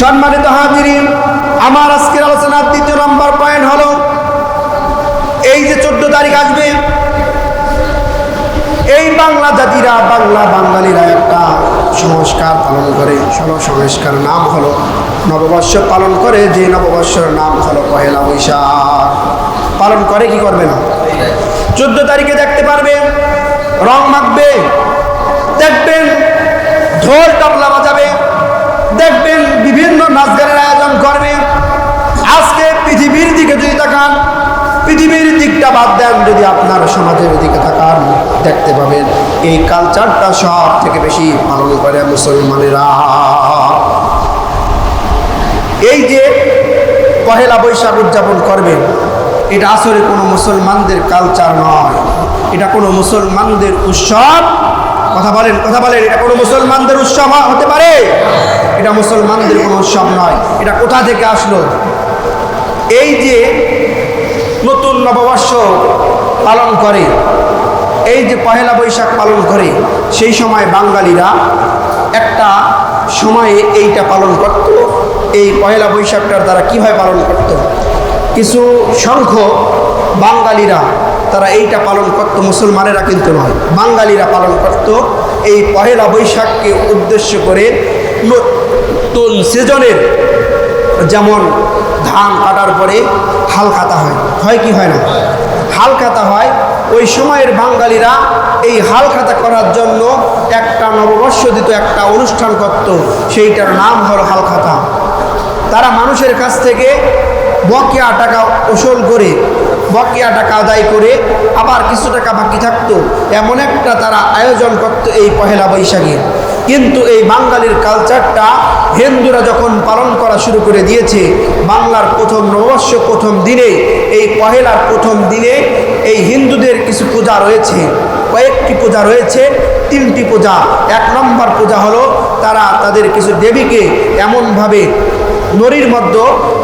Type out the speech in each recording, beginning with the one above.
সম্মানিত হাজিরিন, আমার আজকের আলোচনার দ্বিতীয় নম্বর পয়েন্ট হলো, এই যে চোদ্দ তারিখ আসবে, এই বাংলা জাতিরা বাংলা বাঙালিরা একটা সংস্কার পালন করে সংস্কার নাম হলো নববর্ষ পালন করে, যে নববর্ষের নাম হলো পহেলা বৈশাখ। পালন করে কি করবে না? চোদ্দ তারিখে দেখতে পারবে, রং মাখবে, দেখবেন ঢোল তবলা দেখবেন বিভিন্ন নাচ গানের আয়োজন করবে। আজকে পৃথিবীর দিকে যদি তাকান, পৃথিবীর দিকটা বাদ দেন যদি আপনার সমাজের দিকে তাকান, দেখতে পাবেন এই কালচারটা সব থেকে বেশি পালন করে মুসলমানেরা। এই যে পহেলা বৈশাখ উদযাপন করবেন এটা আসলে কোনো মুসলমানদের কালচার নয়। এটা কোনো মুসলমানদের উৎসব। কথা বলেন কথা বলেন, এটা কোনো মুসলমানদের উৎসব হতে পারে? এটা মুসলমানদের কোনো উৎসব নয়। এটা কোথা থেকে আসলো? এই যে নতুন নববর্ষ পালন করে, এই যে পহেলা বৈশাখ পালন করে, সেই সময় বাঙালিরা একটা সময়ে এইটা পালন করত। এই পহেলা বৈশাখটার দ্বারা কীভাবে পালন করত? কিছু সংখ্যক বাঙালিরা তারা এইটা পালন করত, মুসলমানেরা কিন্তু নয়। বাঙালিরা পালন করত এই পহেলা বৈশাখকে উদ্দেশ্য করে নতুন সিজনের যেমন ধান কাটার পরে হাল খাতা হয়। হয় কি হয় না? হাল খাতা হয়। ওই সময়ের বাঙালিরা এই হাল খাতা করার জন্য একটা নববর্ষ দিত, একটা অনুষ্ঠান করত। সেইটার নাম হল হাল খাতা তারা মানুষের কাছ থেকে বকেয়া টাকা ওসল করে, বকেয়া টাকা আদায় করে আবার কিছু টাকা বাকি থাকতো। এমন একটা তারা আয়োজন করতো এই পহেলা বৈশাখে। কিন্তু এই বাঙালির কালচারটা হিন্দুরা যখন পালন করা শুরু করে দিয়েছে, বাংলার প্রথম নববর্ষ, প্রথম দিনে, এই পহেলার প্রথম দিনে এই হিন্দুদের কিছু পূজা রয়েছে। কয়েকটি পূজা রয়েছে, তিনটি পূজা। এক নম্বর পূজা হলো তারা তাদের কিছু দেবীকে এমনভাবে নড়ির মধ্য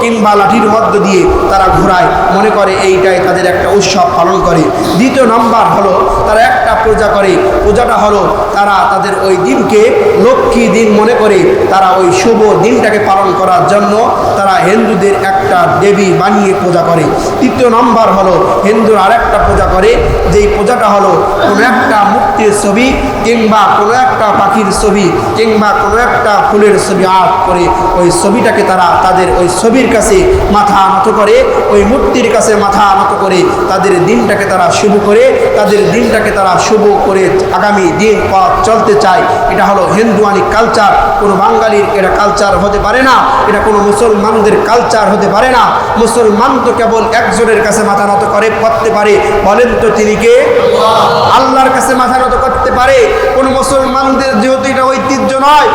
কিংবা লাঠির মধ্য দিয়ে তারা ঘোরায়। মনে করে এইটাই তাদের একটা উৎসব পালন করে। দ্বিতীয় নম্বর হলো তারা একটা পূজা করে, পূজাটা হলো তারা তাদের ওই দিনকে লক্ষ্মী দিন মনে করে। তারা ওই শুভ দিনটাকে পালন করার জন্য তারা হিন্দুদের একটা দেবী বানিয়ে পূজা করে। তৃতীয় নম্বর হলো হিন্দুর আরেকটা পূজা করে, যেই পূজাটা হলো কোনো একটা মুক্তির ছবি কিংবা কোনো একটা পাখির ছবি কিংবা কোনো একটা ফুলের ছবি আর্ট করে ওই ছবিটাকে তারা তাদের ওই ছবির কাছে মাথা নত করে, ওই মূর্তির কাছে মাথা নত করে তাদের দিনটাকে তারা শুভ করে, তাদের দিনটাকে তারা শুভ করে আগামী দিন পথ চলতে চায়। এটা হলো হিন্দুয়ানি কালচার কোনো বাঙালির এটা কালচার হতে পারে না। এটা কোনো মুসলমানদের কালচার হতে পারে না। মুসলমান তো কেবল একজনের কাছে মাথা নত করে করতে পারে। বলেন তো তিনি কে? আল্লাহর কাছে মাথা নত করতে পারে। কোনো মুসলমানদের যেহেতু এটা ঐতিহ্য নয়,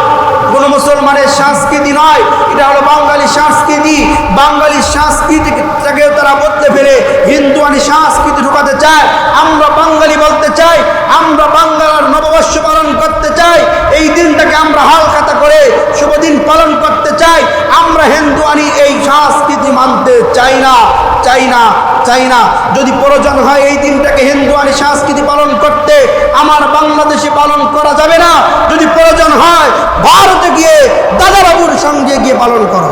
কোনো মুসলমানের সংস্কৃতি নয়, এটা হলো বাঙালি সংস্কৃতি। বাঙালি সংস্কৃতিটাকেও তারা বলতে ফেলে। হিন্দুয়ানি সংস্কৃতি ঢুকাতে চায় আমরা বাঙালি বলতে চাই আমরা বাংলার নববর্ষ পালন করতে চাই, এই দিনটাকে আমরা হালখাতা করে শুভ দিন পালন করতে চাই, আমরা হিন্দুয়ানি এই সংস্কৃতি মানতে চাই না চাই না চাই না। যদি প্রয়োজন হয় এই দিনটাকে হিন্দুয়ানি সংস্কৃতি পালন করতে, আমার বাংলাদেশে পালন করা যাবে না। যদি প্রয়োজন হয়, ভারতে গিয়ে দাদাবাবুর সঙ্গে গিয়ে পালন করো।